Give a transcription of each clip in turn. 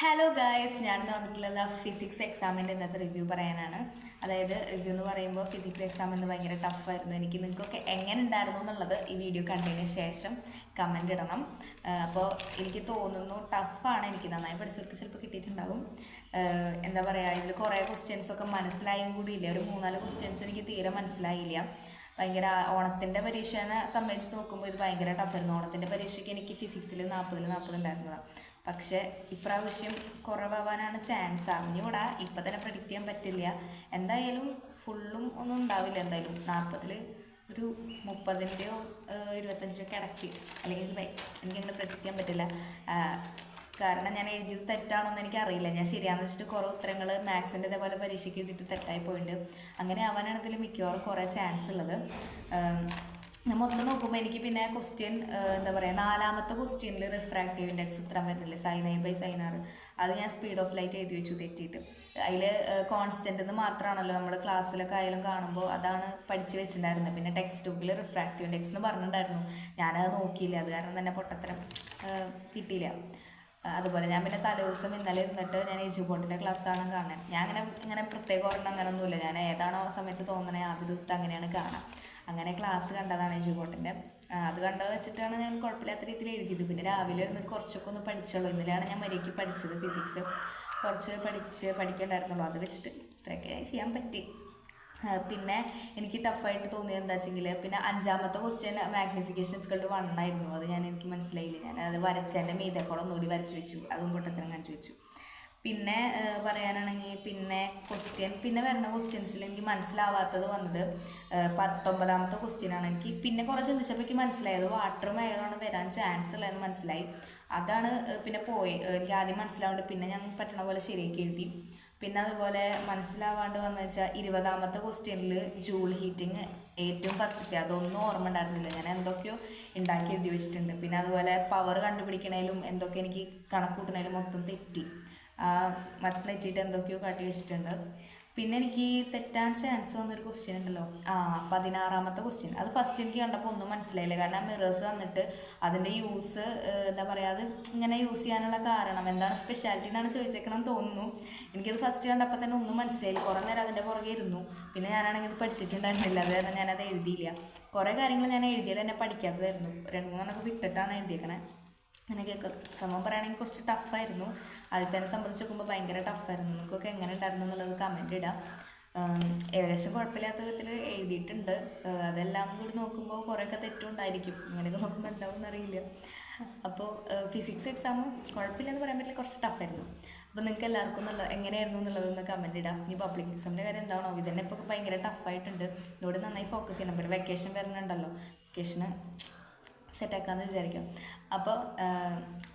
Hello guys ഞാൻ വന്നിട്ടുള്ളത് physics എക്സാമിന്റെ ഇന്നത്തെ റിവ്യൂ പറയാനാണ്. അതായത് റിവ്യൂ എന്ന് പറയുമ്പോൾ ഫിസിക്സ് എക്സാം എന്ന് ഭയങ്കര ടഫായിരുന്നു എനിക്ക് നിങ്ങൾക്കൊക്കെ എങ്ങനെ ഉണ്ടായിരുന്നു എന്നുള്ളത് ഈ വീഡിയോ കണ്ടതിന് ശേഷം കമന്റ് ഇടണം. അപ്പോൾ എനിക്ക് തോന്നുന്നു ടഫാണ് എനിക്ക് നന്നായി പഠിച്ചവർക്ക് ചിലപ്പോൾ കിട്ടിയിട്ടുണ്ടാകും എന്താ പറയുക ഇതിൽ കുറേ ക്വസ്റ്റ്യൻസൊക്കെ മനസ്സിലായും കൂടിയില്ല. ഒരു മൂന്നാൽ ക്വസ്റ്റ്യൻസ് എനിക്ക് തീരെ മനസ്സിലായില്ല. ഭയങ്കര ഓണത്തിന്റെ പരീക്ഷനെ സംബന്ധിച്ച് നോക്കുമ്പോൾ ഇത് ഭയങ്കര ടഫായിരുന്നു ഓണത്തിന്റെ പരീക്ഷയ്ക്ക് എനിക്ക് ഫിസിക്സിൽ നാൽപ്പതിൽ നാൽപ്പത് ഉണ്ടായിരുന്നതാണ് പക്ഷേ ഇപ്രാവശ്യം കുറവാവാനാണ് ചാൻസ് അറിഞ്ഞുകൂടാ ഇപ്പം തന്നെ പ്രഡിക്റ്റ് ചെയ്യാൻ പറ്റില്ല. എന്തായാലും ഫുള്ളും ഒന്നും ഉണ്ടാവില്ല. എന്തായാലും നാൽപ്പതിൽ ഒരു മുപ്പതിന്റെയോ ഇരുപത്തഞ്ചോ കിടക്ക് അല്ലെങ്കിൽ വൈ- എനിക്കങ്ങനെ പ്രഡിക്റ്റ് ചെയ്യാൻ പറ്റില്ല. കാരണം ഞാൻ എഴുതിയത് തെറ്റാണോന്ന് എനിക്ക് അറിയില്ല ഞാൻ ശരിയാന്ന് വെച്ചിട്ട് കുറേ ഉത്തരങ്ങൾ മാത്സിന്റെ ഇതേപോലെ പരീക്ഷയ്ക്ക് എഴുതിയിട്ട് തെറ്റായി പോയിട്ടുണ്ട് അങ്ങനെ ആവാനാണ് മിക്കവാറും കുറേ ചാൻസ് ഉള്ളത്. മൊത്തം നോക്കുമ്പോൾ എനിക്ക് പിന്നെ ക്വസ്റ്റ്യൻ എന്താ പറയുക നാലാമത്തെ ക്വസ്റ്റ്യനിൽ റിഫ്രാക്റ്റീവ് ഇൻഡെക്സ് ഉത്തരം വരുന്നില്ലേ ഐ ബൈ സൈൻ ആർ അത് ഞാൻ സ്പീഡ് ഓഫ് ലൈറ്റ് എഴുതി വെച്ചു തെറ്റിയിട്ട്. അതിൽ കോൺസ്റ്റന്റ് എന്ന് മാത്രമാണല്ലോ നമ്മൾ ക്ലാസ്സിലൊക്കെ ആയാലും കാണുമ്പോൾ അതാണ് പഠിച്ച് വെച്ചിട്ടുണ്ടായിരുന്നത് പിന്നെ ടെക്സ്റ്റ് ബുക്കിൽ റിഫ്രാക്റ്റീവ് ഇൻഡെക്സ് എന്ന് പറഞ്ഞിട്ടുണ്ടായിരുന്നു ഞാനത് നോക്കിയില്ല. അത് കാരണം തന്നെ പൊട്ടത്തരം കിട്ടിയില്ല. അതുപോലെ ഞാൻ പിന്നെ തലേദിവസം ഇന്നലെ ഇരുന്നിട്ട് ഞാൻ ഏജു ബോട്ടിന്റെ ക്ലാസ്സാണ് കാണാൻ. ഞാൻ അങ്ങനെ ഇങ്ങനെ പ്രത്യേക ഒരെണ്ണം അങ്ങനെ ഒന്നുമില്ല ഞാൻ ഏതാണോ ആ സമയത്ത് തോന്നണേ അതിരുത്ത് അങ്ങനെയാണ് കാണാം അങ്ങനെ ക്ലാസ് കണ്ടതാണ് ഏജു ബോട്ടിന്റെ അത് കണ്ടത് വെച്ചിട്ടാണ് ഞാൻ കുഴപ്പമില്ലാത്ത രീതിയിൽ എഴുതിയത്. പിന്നെ രാവിലെ ഇരുന്ന് കുറച്ചൊക്കെ ഒന്ന് പഠിച്ചുള്ളൂ. ഇന്നലെയാണ് ഞാൻ മര്യാദയ്ക്ക് പഠിച്ചത് ഫിസിക്സ് കുറച്ച് പഠിച്ച് പഠിക്കണ്ടായിരുന്നുള്ളൂ. അത് വെച്ചിട്ട് ഇത്രയൊക്കെ ചെയ്യാൻ പറ്റി. പിന്നെ എനിക്ക് ടഫായിട്ട് തോന്നിയത് എന്താ വെച്ചെങ്കിൽ പിന്നെ അഞ്ചാമത്തെ ക്വസ്റ്റ്യൻ മാഗ്നിഫിക്കേഷൻ സ്കളുടെ വണ്ണായിരുന്നു. അത് ഞാൻ എനിക്ക് മനസ്സിലായില്ല. ഞാൻ അത് വരച്ചതിന്റെ മീതക്കോളം ഒന്നുകൂടി വരച്ചു വെച്ചു. അതും പൊട്ടത്തരം കാണിച്ചു വെച്ചു. പിന്നെ പറയാനാണെങ്കിൽ പിന്നെ ക്വസ്റ്റ്യൻ പിന്നെ വരുന്ന ക്വസ്റ്റ്യൻസിൽ എനിക്ക് മനസ്സിലാവാത്തത് വന്നത് പത്തൊമ്പതാമത്തെ ക്വസ്റ്റ്യൻ ആണ്. എനിക്ക് പിന്നെ കുറച്ച് ചിന്തിച്ചപ്പോൾ എനിക്ക് മനസ്സിലായത് വാട്ടറും എയറുമാണ് വരാൻ ചാൻസ് ഉള്ളതെന്ന് മനസ്സിലായി. അതാണ് പിന്നെ പോയി. എനിക്ക് ആദ്യം മനസ്സിലാവേണ്ടത് പിന്നെ ഞാൻ പറ്റണ പോലെ ശരിയാക്കി എഴുതി. പിന്നെ അതുപോലെ മനസ്സിലാവാണ്ട് വന്നു വെച്ചാൽ ഇരുപതാമത്തെ ക്വസ്റ്റ്യനിൽ ജൂൾ ഹീറ്റിംഗ് ഏറ്റവും ഫസ്റ്റത്തെ അതൊന്നും ഓർമ്മ ഉണ്ടായിരുന്നില്ല. ഞാൻ എന്തൊക്കെയോ ഉണ്ടാക്കി എഴുതി വെച്ചിട്ടുണ്ട്. പിന്നെ അതുപോലെ പവർ കണ്ടുപിടിക്കണേലും എന്തൊക്കെ എനിക്ക് കണക്കൂട്ടണേലും മൊത്തം തെറ്റി. മറ്റു തെറ്റിയിട്ട് എന്തൊക്കെയോ കാട്ടി വെച്ചിട്ടുണ്ട്. പിന്നെ എനിക്ക് തെറ്റാൻ ചാൻസ് വന്നൊരു ക്വസ്റ്റ്യൻ ഉണ്ടല്ലോ. ആ പതിനാറാമത്തെ ക്വസ്റ്റ്യൻ അത് ഫസ്റ്റ് എനിക്ക് കണ്ടപ്പോൾ ഒന്നും മനസ്സിലായില്ല. കാരണം മിറേഴ്സ് വന്നിട്ട് അതിന്റെ യൂസ് എന്താ പറയുക അത് ഇങ്ങനെ യൂസ് ചെയ്യാനുള്ള കാരണം എന്താണ്? സ്പെഷ്യാലിറ്റി എന്നാണ് ചോദിച്ചേക്കണമെന്ന് തോന്നുന്നു. എനിക്കത് ഫസ്റ്റ് കണ്ടപ്പോൾ തന്നെ ഒന്നും മനസ്സിലായില്ല. കുറേ നേരം അതിന്റെ പുറകെ ഇരുന്നു. പിന്നെ ഞാനാണെങ്കിൽ ഇത് പഠിച്ചിട്ടുണ്ടായിരുന്നില്ല. അത് കാരണം ഞാനത് എഴുതിയില്ല. കുറേ കാര്യങ്ങൾ ഞാൻ എഴുതിയാൽ എന്നെ പഠിക്കാത്തതായിരുന്നു. രണ്ട് മൂന്നെണ്ണൊക്കെ വിട്ടിട്ടാണ് എഴുതിയേക്കണേ. അങ്ങനെയൊക്കെ സംഭവം പറയുകയാണെങ്കിൽ കുറച്ച് ടഫായിരുന്നു ആദ്യത്തെ സംബന്ധിച്ച് നോക്കുമ്പോൾ ഭയങ്കര ടഫായിരുന്നു നിങ്ങൾക്കൊക്കെ എങ്ങനെ ഉണ്ടായിരുന്നു എന്നുള്ളത് കമന്റ് ഇടാം. ഏകദേശം കുഴപ്പമില്ലാത്ത വിധത്തിൽ എഴുതിയിട്ടുണ്ട്. അതെല്ലാം കൂടി നോക്കുമ്പോൾ കുറേയൊക്കെ തെറ്റുണ്ടായിരിക്കും. അങ്ങനെയൊക്കെ നോക്കുമ്പോൾ എന്താവും അറിയില്ല അപ്പോൾ ഫിസിക്സ് എക്സാം കുഴപ്പമില്ലെന്ന് പറയാൻ പറ്റില്ല. കുറച്ച് ടഫായിരുന്നു അപ്പോൾ നിങ്ങൾക്ക് എല്ലാവർക്കും നല്ല എങ്ങനെയായിരുന്നു എന്നുള്ളതൊന്ന് കമന്റ് ഇടാം. ഈ പബ്ലിക് എക്സാമിന്റെ കാര്യം എന്താണോ? ഇതന്നെ ഇപ്പോൾ ഭയങ്കര ടഫായിട്ടുണ്ട് ഇതോടെ നന്നായി ഫോക്കസ് ചെയ്യണം. പിന്നെ വെക്കേഷൻ വരുന്നുണ്ടല്ലോ വെക്കേഷന് സെറ്റാക്കാമെന്ന് വിചാരിക്കാം. അപ്പോൾ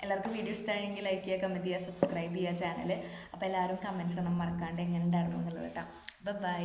എല്ലാവർക്കും വീഡിയോ ഇഷ്ടമായെങ്കിൽ ലൈക്ക് ചെയ്യുക കമന്റ് ചെയ്യുക സബ്സ്ക്രൈബ് ചെയ്യുക ചാനൽ അപ്പോൾ എല്ലാവരും കമന്റ് ഇടണം മറക്കാണ്ട് എങ്ങനെ ഉണ്ടായിരുന്നു എന്നുള്ളത് കേട്ടോ. ബൈ